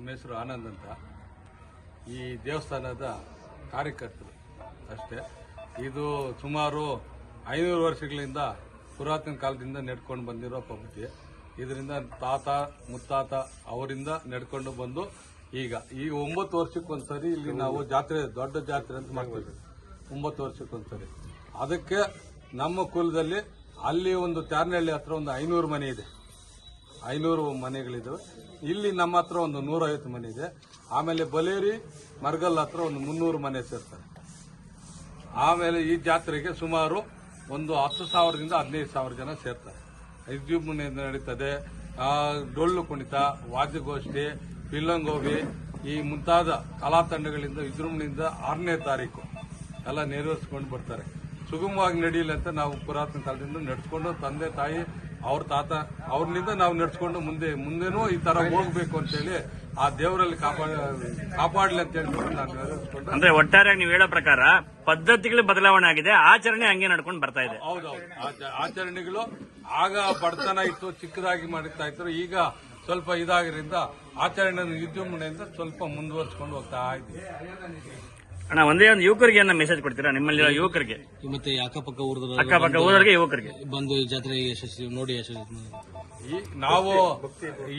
ನಮ್ಮ ಹೆಸರು ಆನಂದ್ ಅಂತ. ಈ ದೇವಸ್ಥಾನದ ಕಾರ್ಯಕರ್ತರು ಅಷ್ಟೇ. ಇದು ಸುಮಾರು ಐನೂರು ವರ್ಷಗಳಿಂದ ಪುರಾತನ ಕಾಲದಿಂದ ನಡ್ಕೊಂಡು ಬಂದಿರೋ ಪದ್ಧತಿ ಇದರಿಂದ ತಾತ, ಮುತ್ತಾತ ಅವರಿಂದ ನಡ್ಕೊಂಡು ಬಂದು ಈಗ ಈ ಒಂಬತ್ತು ವರ್ಷಕ್ಕೊಂದ್ಸರಿ ಇಲ್ಲಿ ನಾವು ಜಾತ್ರೆ, ದೊಡ್ಡ ಜಾತ್ರೆ ಅಂತ ಮಾಡ್ತೀವಿ. ಒಂಬತ್ತು ವರ್ಷಕ್ಕೊಂದ್ಸರಿ. ಅದಕ್ಕೆ ನಮ್ಮ ಕುಲದಲ್ಲಿ ಅಲ್ಲಿ ಒಂದು ತ್ಯಾರ್ನಹಳ್ಳಿ ಹತ್ರ ಒಂದು ಐನೂರು ಮನೆ ಇದೆ. ಐನೂರು ಮನೆಗಳಿದ್ದಾವೆ ಇಲ್ಲಿ ನಮ್ಮ ಹತ್ರ ಒಂದು ನೂರೈವತ್ತು ಮನೆ ಇದೆ. ಆಮೇಲೆ ಬಲೇರಿ, ಮರ್ಗಲ್ ಹತ್ರ ಒಂದು ಮುನ್ನೂರು ಮನೆ ಸೇರ್ತಾರೆ. ಆಮೇಲೆ ಈ ಜಾತ್ರೆಗೆ ಸುಮಾರು ಒಂದು ಹತ್ತು ಸಾವಿರದಿಂದ ಹದಿನೈದು ಸಾವಿರ ಜನ ಸೇರ್ತಾರೆ. ವಿಜೃಂಭಣೆ ನಡೀತದೆ. ಡೊಳ್ಳು ಕುಣಿತ ವಾದ್ಯಗೋಷ್ಠಿ ಪಿಲ್ಲಂಗೋವಿ, ಈ ಮುಂತಾದ ಕಲಾ ತಂಡಗಳಿಂದ ವಿಜೃಂಭಣೆಯಿಂದ ಆರನೇ ತಾರೀಕು ಎಲ್ಲ ನೆರವೇರಿಸ್ಕೊಂಡು ಬರ್ತಾರೆ. ಸುಗಮವಾಗಿ ನಡೆಯಲಿ ಅಂತ ನಾವು ಪುರಾತನ ಕಾಲದಿಂದ ನಡೆಸ್ಕೊಂಡು ತಂದೆ ತಾಯಿ ಅವ್ರ ತಾತ ಅವ್ರಿಂದ ನಾವು ನಡ್ಸ್ಕೊಂಡು ಮುಂದೆ ಮುಂದೆನೂ ಈ ತರ ಹೋಗ್ಬೇಕು ಅಂತೇಳಿ ಆ ದೇವರಲ್ಲಿ ಕಾಪಾಡ ಕಾಪಾಡ್ಲಿ ಅಂತ ಹೇಳ್ಬಿಟ್ಟು ನಾನು ಅಂದ್ರೆ ಒಟ್ಟಾರೆಯಾಗಿ ನೀವು ಹೇಳೋ ಪ್ರಕಾರ ಪದ್ಧತಿಗಳು ಬದಲಾವಣೆ ಆಗಿದೆ ಆಚರಣೆ ಹಂಗೆ ನಡ್ಕೊಂಡು ಬರ್ತಾ ಇದೆ. ಹೌದೌದು. ಆಚ- ಆಚರಣೆಗಳು ಆಗ ಬಡತನ ಇತ್ತು ಚಿಕ್ಕದಾಗಿ ಮಾಡ್ತಾ ಇದ್ರು ಈಗ ಸ್ವಲ್ಪ ಇದಾಗಿರಿಂದ ಆಚರಣೆ ವಿಜೃಂಭಣೆಯಿಂದ ಸ್ವಲ್ಪ ಮುಂದುವರ್ಸ್ಕೊಂಡು ಹೋಗ್ತಾ ಇದ್ದೀವಿ. ಅಣ್ಣ ಒಂದೇ ಒಂದು ಯುವಕರಿಗೆ ಏನ ಮೆಸೇಜ್ ಕೊಡ್ತೀರಾ ನಿಮ್ಮಲ್ಲಿ ಯುವಕರಿಗೆ. ಮತ್ತೆ ಅಕ್ಕಪಕ್ಕ ಊರದ ಅಕ್ಕಪಕ್ಕ ಊರವರಿಗೆ ಯುವಕರಿಗೆ. ಬಂದು ಜಾತ್ರೆ ಯಶಸ್ವಿ ನೋಡಿ ಯಶಸ್ವಿ. ಈ ನಾವು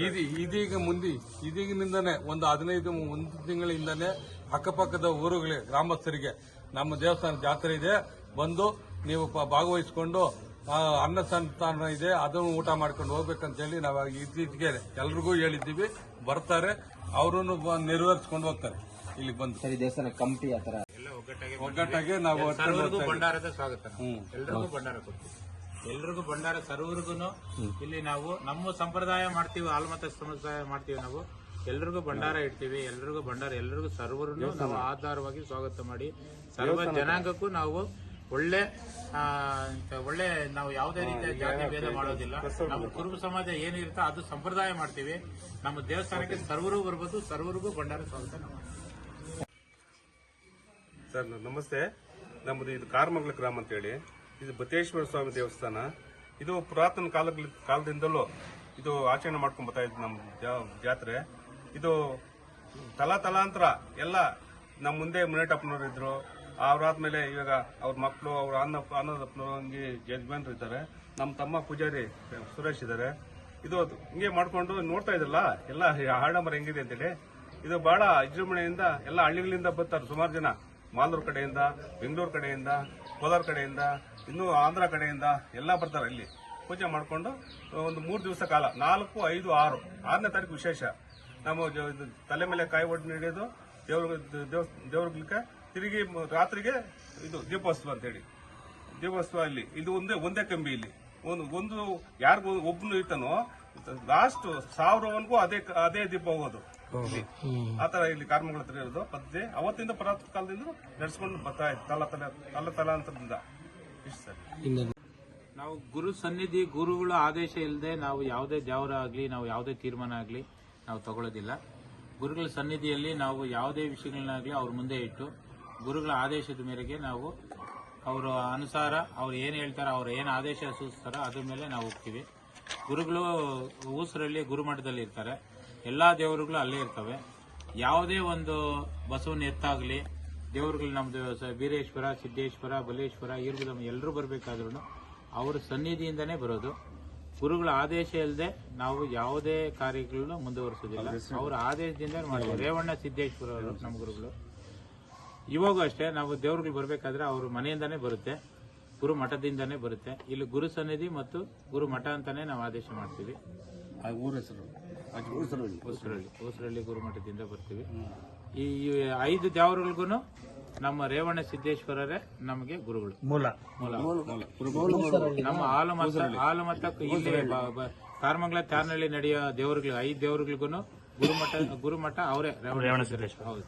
ಇದಿ- ಇದೀಗ ಮುಂದೆ ಇದೀಗಿನಿಂದನೇ ಒಂದು ಹದಿನೈದು ಒಂದು ತಿಂಗಳಿಂದನೇ ಅಕ್ಕಪಕ್ಕದ ಊರುಗಳಿಗೆ ಗ್ರಾಮಸ್ಥರಿಗೆ ನಮ್ಮ ದೇವಸ್ಥಾನ ಜಾತ್ರೆ ಇದೆ. ಬಂದು ನೀವು ಪ- ಭಾಗವಹಿಸಿಕೊಂಡು ಆ, ಅನ್ನ ಸಂತಾನ ಇದೆ ಅದನ್ನು ಊಟ ಮಾಡ್ಕೊಂಡು ಹೋಗ್ಬೇಕಂತ ಹೇಳಿ ನಾವು ಇತ್ತೀಚೆಗೆ ಎಲ್ರಿಗೂ ಹೇಳಿದ್ದೀವಿ. ಬರ್ತಾರೆ ಅವರನ್ನು ನೆರವೇರಿಸ್ಕೊಂಡು ಹೋಗ್ತಾರೆ. ಇಲ್ಲಿ ಬಂದು. ಸರಿ ದೇವಸ್ಥಾನ ಕಮಿಟಿ ಒಗ್ಗಟ್ಟಾಗಿ ನಾವು ಸರ್ವರಿಗೂ. ಭಂಡಾರದ ಸ್ವಾಗತ. ಎಲ್ರಿಗೂ ಭಂಡಾರ ಕೊಡ್ತೀವಿ. ಎಲ್ರಿಗೂ ಭಂಡಾರ ಸರ್ವರಿಗೂ. ಇಲ್ಲಿ ನಾವು ನಮ್ಮ ಸಂಪ್ರದಾಯ ಮಾಡ್ತೀವಿ ಆಲ್ಮತ ಸಂಪ್ರದಾಯ ಮಾಡ್ತೀವಿ ನಾವು. ಎಲ್ರಿಗೂ ಭಂಡಾರ ಇಡ್ತೀವಿ ಎಲ್ರಿಗೂ ಭಂಡಾರ ಎಲ್ರಿಗೂ ಸರ್ವರನ್ನು ನಾವು ಆಧಾರವಾಗಿ ಸ್ವಾಗತ ಮಾಡಿ ಸರ್ವ ಜನಾಂಗಕ್ಕೂ ನಾವು ಒಳ್ಳೆ ಆ, ಒಳ್ಳೆ ನಾವು ಯಾವುದೇ ರೀತಿಯ ಜಾತಿ ಭೇದ ಮಾಡೋದಿಲ್ಲ. ನಮ್ಮ ಕುರುಬ ಸಮಾಜ ಏನಿರುತ್ತೋ ಅದು ಸಂಪ್ರದಾಯ ಮಾಡ್ತೀವಿ. ನಮ್ಮ ದೇವಸ್ಥಾನಕ್ಕೆ ಸರ್ವರು ಬರ್ಬೋದು ಸರ್ವರಿಗೂ ಭಂಡಾರ ಸ್ವಾಗತ ನಾವು. ಸರ್ ನಮಸ್ತೆ. ನಮ್ಮದು ಇದು ಕಾರ್ಮಂಗಲ ಗ್ರಾಮ ಅಂತೇಳಿ. ಇದು ಬತೇಶ್ವರ ಸ್ವಾಮಿ ದೇವಸ್ಥಾನ. ಇದು ಪುರಾತನ ಕಾಲ ಕಾಲದಿಂದಲೂ ಇದು ಆಚರಣೆ ಮಾಡ್ಕೊಂಡು ಬರ್ತಾ ಇದ್ದು ನಮ್ಮ ಜಾತ್ರೆ. ಇದು ತಲಾ ತಲಾಂತರ ಎಲ್ಲ ನಮ್ಮ ಮುಂದೆ ಮುನೇಟಪ್ಪನವ್ರು ಇದ್ರು. ಅವ್ರಾದ್ಮೇಲೆ ಇವಾಗ ಅವ್ರ ಮಕ್ಕಳು ಅವ್ರ ಅನ್ನ ಅನ್ನದಪ್ಪನವರು ಹಂಗೆ ಯಜಮಾನ್ರು ಇದ್ದಾರೆ. ನಮ್ಮ ತಮ್ಮ ಪೂಜಾರಿ ಸುರೇಶ್ ಇದ್ದಾರೆ. ಇದು ಹಿಂಗೆ ಮಾಡ್ಕೊಂಡು ನೋಡ್ತಾ ಇದ್ರಲ್ಲ, ಎಲ್ಲ ಹಾಡಂಬರ ಹೆಂಗಿದೆ ಅಂತೇಳಿ. ಇದು ಬಹಳ ವಿಜೃಂಭಣೆಯಿಂದ ಎಲ್ಲ ಹಳ್ಳಿಗಳಿಂದ ಬರ್ತಾರೆ ಸುಮಾರು ಜನ. ಮಾಲೂರು ಕಡೆಯಿಂದ, ಬೆಂಗಳೂರು ಕಡೆಯಿಂದ, ಕೋಲಾರ ಕಡೆಯಿಂದ, ಇನ್ನೂ ಆಂಧ್ರ ಕಡೆಯಿಂದ ಎಲ್ಲ ಬರ್ತಾರೆ ಇಲ್ಲಿ. ಪೂಜೆ ಮಾಡಿಕೊಂಡು ಒಂದು ಮೂರು ದಿವಸ ಕಾಲ, ನಾಲ್ಕು, ಐದು, ಆರು, ಆರನೇ ತಾರೀಕು ವಿಶೇಷ. ನಮ್ಮ ತಲೆ ಮೇಲೆ ಕಾಯಿ ಒಡ್ಡು ನೀಡೋದು ದೇವ್ರ ದೇವ್ರಿಗೆ ತಿರುಗಿ ರಾತ್ರಿಗೆ ಇದು ದೀಪೋತ್ಸವ ಅಂತೇಳಿ ದೀಪೋತ್ಸವ ಇಲ್ಲಿ, ಇದು ಒಂದೇ ಒಂದೇ ಕಂಬಿ ಇಲ್ಲಿ. ಒಂದು ಒಂದು ಯಾರಿಗೂ ಒಬ್ಬನು ಇರ್ತಾನೋ, ಲಾಸ್ಟ್ ಸಾವಿರವನ್ಗೂ ಅದೇ ಅದೇ ದೀಪ ಹೋಗೋದು. ಇಲ್ಲಿ. ಆತರ ಇಲ್ಲಿ ಕಾರ್ಮಿಕರ ಹತ್ರ ಇರೋದು. ಪದ್ಧತಿ ಅವತ್ತಿಂದ ಪುರಾತನ ಕಾಲದಿಂದ ನಡೆಸ್ಕೊಂಡು ಬರ್ತಾ ಇತ್ತು ತಲ ತಲೆ ತಲ ತಲಾಂತರದಿಂದ ಇಷ್ಟು ಸರ್. ನಾವು ಗುರು ಸನ್ನಿಧಿ ಗುರುಗಳ ಆದೇಶ ಇಲ್ಲದೆ ನಾವು ಯಾವುದೇ ದೇವರ ಆಗಲಿ ನಾವು ಯಾವುದೇ ತೀರ್ಮಾನ ಆಗ್ಲಿ ನಾವು ತಗೊಳ್ಳೋದಿಲ್ಲ. ಗುರುಗಳ ಸನ್ನಿಧಿಯಲ್ಲಿ ನಾವು ಯಾವುದೇ ವಿಷಯಗಳನ್ನಾಗ್ಲಿ ಅವ್ರ ಮುಂದೆ ಇಟ್ಟು ಗುರುಗಳ ಆದೇಶದ ಮೇರೆಗೆ ನಾವು ಅವರ ಅನುಸಾರ ಅವ್ರು ಏನು ಹೇಳ್ತಾರೆ ಅವ್ರು ಏನು ಆದೇಶ ಸೂಚಿಸ್ತಾರೋ ಅದ್ರ ಮೇಲೆ ನಾವು ಹೋಗ್ತೀವಿ. ಗುರುಗಳು ಊಸರಲ್ಲಿ ಗುರುಮಠದಲ್ಲಿ ಇರ್ತಾರೆ. ಎಲ್ಲಾ ದೇವರುಗಳು ಅಲ್ಲೇ ಇರ್ತವೆ. ಯಾವುದೇ ಒಂದು ಬಸವನ ಎತ್ತಾಗಲಿ, ದೇವರುಗಳು ನಮ್ದು ವೀರೇಶ್ವರ, ಸಿದ್ದೇಶ್ವರ, ಬಲೇಶ್ವರ ಇರ್ಬೋದು ಎಲ್ಲರೂ ಬರಬೇಕಾದ್ರೂ ಅವ್ರ ಸನ್ನಿಧಿಯಿಂದನೇ ಬರೋದು. ಗುರುಗಳ ಆದೇಶ ಇಲ್ಲದೆ ನಾವು ಯಾವುದೇ ಕಾರ್ಯಗಳನ್ನು ಮುಂದುವರಿಸೋದಿಲ್ಲ. ಅವರ ಆದೇಶದಿಂದ ಮಾಡ್ತೀವಿ ರೇವಣ್ಣ, ಸಿದ್ದೇಶ್ವರ ಅವರು ನಮ್ಮ ಗುರುಗಳು. ಇವಾಗೂ ಅಷ್ಟೇ, ನಾವು ದೇವರುಗಳು ಬರಬೇಕಾದ್ರೆ ಅವ್ರ ಮನೆಯಿಂದಾನೇ ಬರುತ್ತೆ. ಗುರು ಮಠದಿಂದಾನೇ ಬರುತ್ತೆ. ಇಲ್ಲಿ ಗುರು ಸನ್ನಿಧಿ ಮತ್ತು ಗುರು ಮಠ ಅಂತಾನೆ ನಾವು ಆದೇಶ ಮಾಡ್ತೀವಿ. ಊರ ಹೆಸರು? ಹೊಸರಳ್ಳಿ. ಹೊಸರಳ್ಳಿ. ಗುರುಮಠದಿಂದ ಬರ್ತೀವಿ. ಈ ಐದು ದೇವರುಗಳಿಗೂ ನಮ್ಮ ರೇವಣ ಸಿದ್ದೇಶ್ವರರೇ ನಮಗೆ ಗುರುಗಳು. ಮೂಲ. ಮೂಲ. ನಮ್ಮ ಆಲಮತ ಆಲಮತ ಇಲ್ಲಿ ಕಾರ್ಮಂಗ್ಲ ತ್ಯಾರನಹಳ್ಳಿ ನಡೆಯೋ ದೇವರುಗಳು ಐದು ದೇವರುಗಳಿಗೂ ಗುರುಮಠ ಗುರುಮಠ ಅವರೇ. ರೇವಣ್ಣ ಸಿದ್ದೇಶ್ವರ. ಹೌದು.